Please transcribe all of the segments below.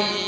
อ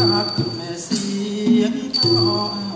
ากแม่เสียงทอน